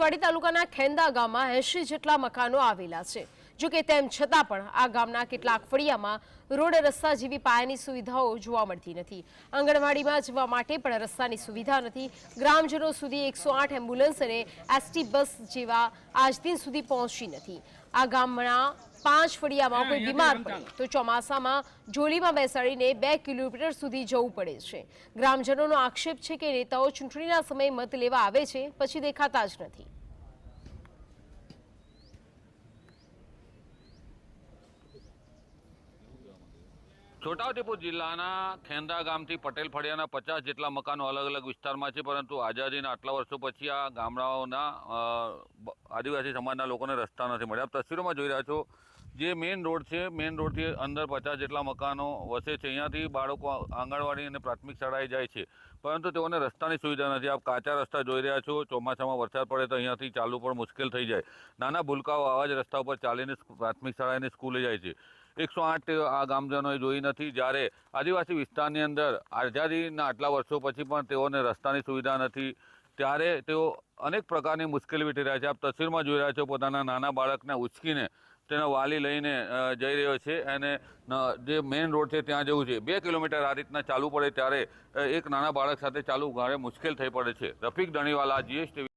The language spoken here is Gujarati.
નસવાડી તાલુકાના ખેંદા ગામમાં એંશી જેટલા મકાનો આવેલા છે. જો કે તેમ છતાં પણ આ ગામના કેટલાક ફળિયામાં રોડ રસ્તા જેવી પાયાની સુવિધાઓ જોવા મળતી નથી. આંગણવાડીમાં જવા માટે પણ રસ્તાની સુવિધા નથી. ગ્રામજનો સુધી એકસો આઠ એમ્બ્યુલન્સ અને એસટી બસ જેવા આજ દિન સુધી પહોંચી નથી. આ ગામના પાંચ ફળિયામાં કોઈ બીમાર પડે તો ચોમાસામાં જોલીમાં બેસાડીને બે કિલોમીટર સુધી જવું પડે છે. ગ્રામજનોનો આક્ષેપ છે કે નેતાઓ ચૂંટણીના સમયે મત લેવા આવે છે પછી દેખાતા જ નથી. છોટાઉદેપુર જિલ્લાના ખેંદા ગામથી પટેલ ફળિયાના પચાસ જેટલા મકાનો અલગ અલગ વિસ્તારમાં છે, પરંતુ આઝાદીના આટલા વર્ષો પછી આ ગામડાઓના આદિવાસી સમાજના લોકોને રસ્તા નથી મળ્યા. આપ તસવીરોમાં જોઈ રહ્યા છો, જે મેઇન રોડ છે, મેઇન રોડથી અંદર પચાસ જેટલા મકાનો વસે છે. અહીંયાથી બાળકો આંગણવાડી અને પ્રાથમિક શાળાએ જાય છે, પરંતુ તેઓને રસ્તાની સુવિધા નથી. આપ કાચા રસ્તા જોઈ રહ્યા છો, ચોમાસામાં વરસાદ પડે તો અહીંયાથી ચાલવું પણ મુશ્કેલ થઈ જાય. નાના ભૂલકાઓ આવા જ રસ્તા ઉપર ચાલીને પ્રાથમિક શાળા સ્કૂલે જાય છે. એકસો આઠ આ ગામજનોએ જોઈ નથી. જ્યારે આદિવાસી વિસ્તારની અંદર આઝાદીના આટલા વર્ષો પછી પણ તેઓને રસ્તાની સુવિધા નથી. ત્યારે તેઓ અનેક પ્રકારની મુશ્કેલી વેઠી રહ્યા છે. આપ તસવીરમાં જોઈ રહ્યા છો પોતાના નાના બાળકને ઉચકીને તેનો વાલી લઈને જઈ રહ્યો છે અને જે મેઇન રોડ છે ત્યાં જવું છે. બે કિલોમીટર આ રીતના ચાલવું પડે ત્યારે એક નાના બાળક સાથે ચાલવું ઘરે મુશ્કેલ થઈ પડે છે. રફીક ધણીવાલા જીએસટી